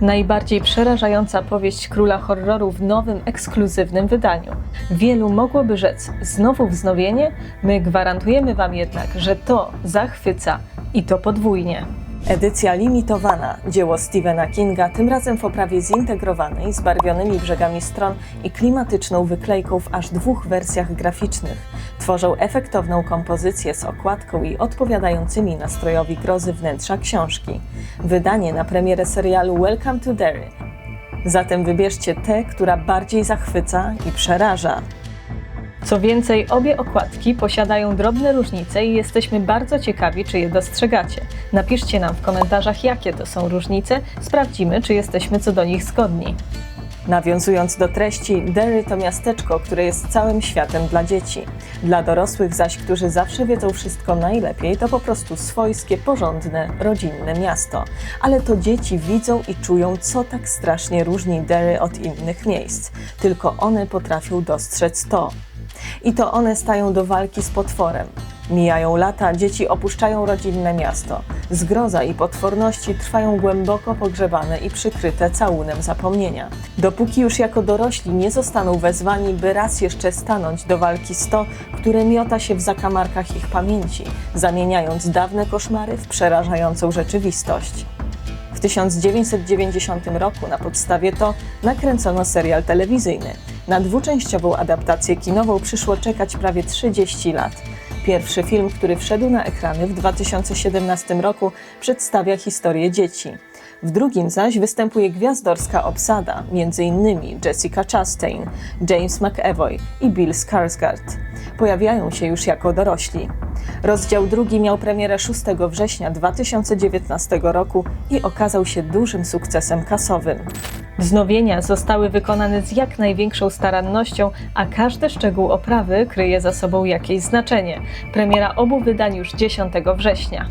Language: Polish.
Najbardziej przerażająca powieść króla horroru w nowym, ekskluzywnym wydaniu. Wielu mogłoby rzec, znowu wznowienie? My gwarantujemy Wam jednak, że to zachwyca i to podwójnie. Edycja limitowana, dzieło Stephena Kinga, tym razem w oprawie zintegrowanej, z barwionymi brzegami stron i klimatyczną wyklejką w aż dwóch wersjach graficznych. Tworzą efektowną kompozycję z okładką i odpowiadającymi nastrojowi grozy wnętrza książki. Wydanie na premierę serialu Welcome to Derry. Zatem wybierzcie tę, która bardziej zachwyca i przeraża. Co więcej, obie okładki posiadają drobne różnice i jesteśmy bardzo ciekawi, czy je dostrzegacie. Napiszcie nam w komentarzach, jakie to są różnice, sprawdzimy, czy jesteśmy co do nich zgodni. Nawiązując do treści, Derry to miasteczko, które jest całym światem dla dzieci. Dla dorosłych zaś, którzy zawsze wiedzą wszystko najlepiej, to po prostu swojskie, porządne, rodzinne miasto. Ale to dzieci widzą i czują, co tak strasznie różni Derry od innych miejsc. Tylko one potrafią dostrzec to. I to one stają do walki z potworem. Mijają lata, dzieci opuszczają rodzinne miasto. Zgroza i potworności trwają głęboko pogrzebane i przykryte całunem zapomnienia. Dopóki już jako dorośli nie zostaną wezwani, by raz jeszcze stanąć do walki z to, które miota się w zakamarkach ich pamięci, zamieniając dawne koszmary w przerażającą rzeczywistość. W 1990 roku na podstawie to nakręcono serial telewizyjny. Na dwuczęściową adaptację kinową przyszło czekać prawie 30 lat. Pierwszy film, który wszedł na ekrany w 2017 roku, przedstawia historię dzieci. W drugim zaś występuje gwiazdorska obsada, m.in. Jessica Chastain, James McAvoy i Bill Skarsgård. Pojawiają się już jako dorośli. Rozdział drugi miał premierę 6 września 2019 roku i okazał się dużym sukcesem kasowym. Wznowienia zostały wykonane z jak największą starannością, a każdy szczegół oprawy kryje za sobą jakieś znaczenie. Premiera obu wydań już 10 września.